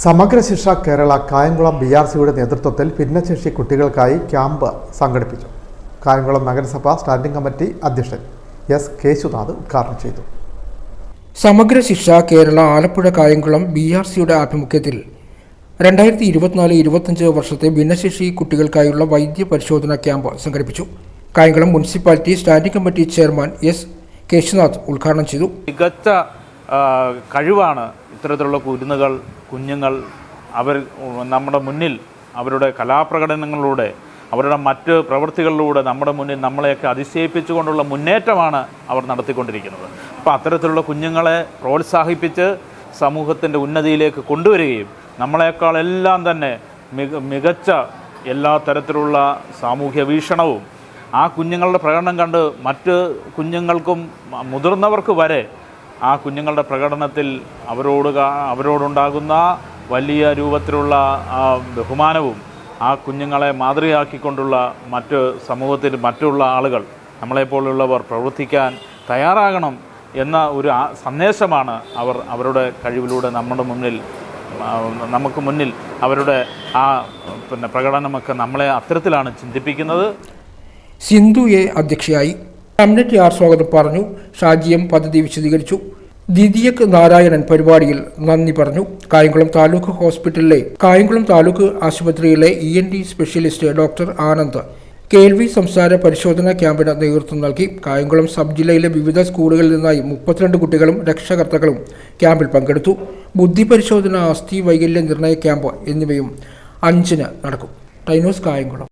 സമഗ്ര Shiksha Kerala Kayamkulam B R സിയുടെ നേതൃത്വത്തിൽ ഭിന്നശേഷി കുട്ടികൾക്കായി ക്യാമ്പ് സംഘടിപ്പിച്ചു. കായംകുളം നഗരസഭ സ്റ്റാൻഡിംഗ് കമ്മിറ്റി അധ്യക്ഷൻ എസ് കേശുനാഥ് ഉദ്ഘാടനം ചെയ്തു. സമഗ്ര ശിക്ഷ കേരള ആലപ്പുഴ കായംകുളം ബി ആർ സിയുടെ ആഭിമുഖ്യത്തിൽ രണ്ടായിരത്തി ഇരുപത്തിനാല് ഇരുപത്തഞ്ച് വർഷത്തെ ഭിന്നശേഷി കുട്ടികൾക്കായുള്ള വൈദ്യ പരിശോധന ക്യാമ്പ് സംഘടിപ്പിച്ചു. Kayamkulam municipality standing committee chairman S Keshunath ഉദ്ഘാടനം ചെയ്തു. മികച്ച കഴിവാണ് ഇത്തരത്തിലുള്ള കുരുന്നുകൾ കുഞ്ഞുങ്ങൾ അവർ നമ്മുടെ മുന്നിൽ അവരുടെ കലാപ്രകടനങ്ങളിലൂടെ അവരുടെ മറ്റ് പ്രവൃത്തികളിലൂടെ നമ്മുടെ മുന്നിൽ നമ്മളെയൊക്കെ അതിശയിപ്പിച്ചുകൊണ്ടുള്ള മുന്നേറ്റമാണ് അവർ നടത്തിക്കൊണ്ടിരിക്കുന്നത്. അപ്പോൾ അത്തരത്തിലുള്ള കുഞ്ഞുങ്ങളെ പ്രോത്സാഹിപ്പിച്ച് സമൂഹത്തിന്റെ ഉന്നതിയിലേക്ക് കൊണ്ടുവരികയും നമ്മളെക്കാളെല്ലാം തന്നെ മിക മികച്ച എല്ലാ തരത്തിലുള്ള സാമൂഹ്യ വീക്ഷണവും ആ കുഞ്ഞുങ്ങളുടെ പ്രകടനം കണ്ട് മറ്റ് കുഞ്ഞുങ്ങൾക്കും മുതിർന്നവർക്ക് വരെ ആ കുഞ്ഞുങ്ങളുടെ പ്രകടനത്തിൽ അവരോട് അവരോടുണ്ടാകുന്ന വലിയ രൂപത്തിലുള്ള ബഹുമാനവും ആ കുഞ്ഞുങ്ങളെ മാതൃകയാക്കിക്കൊണ്ടുള്ള മറ്റ് സമൂഹത്തിൽ മറ്റുള്ള ആളുകൾ നമ്മളെപ്പോലുള്ളവർ പ്രവർത്തിക്കാൻ തയ്യാറാകണം എന്ന ഒരു സന്ദേശമാണ് അവർ അവരുടെ കഴിവിലൂടെ നമ്മുടെ മുന്നിൽ നമുക്ക് മുന്നിൽ അവരുടെ ആ പിന്നെ പ്രകടനമൊക്കെ നമ്മളെ അത്തരത്തിലാണ് ചിന്തിപ്പിക്കുന്നത്. സിന്ധു എ അധ്യക്ഷയായി. കമ്മിറ്റി ആർ സ്വാഗതം പറഞ്ഞു. ഷാജിയം പദ്ധതി വിശദീകരിച്ചു. ദിദിയക് നാരായണൻ പരിപാടിയിൽ നന്ദി പറഞ്ഞു. കായംകുളം താലൂക്ക് ഹോസ്പിറ്റലിലെ കായംകുളം താലൂക്ക് ആശുപത്രിയിലെ E N T specialist doctor Anand കേൾവി സംസാര പരിശോധനാ ക്യാമ്പിന് നേതൃത്വം നൽകി. കായംകുളം സബ് ജില്ലയിലെ വിവിധ സ്കൂളുകളിൽ നിന്നായി മുപ്പത്തിരണ്ട് കുട്ടികളും രക്ഷകർത്താക്കളും ക്യാമ്പിൽ പങ്കെടുത്തു. ബുദ്ധി പരിശോധന അസ്ഥി വൈകല്യ നിർണയ ക്യാമ്പ് എന്നിവയും അഞ്ചിന് നടക്കും. ടൈനോസ് കായംകുളം.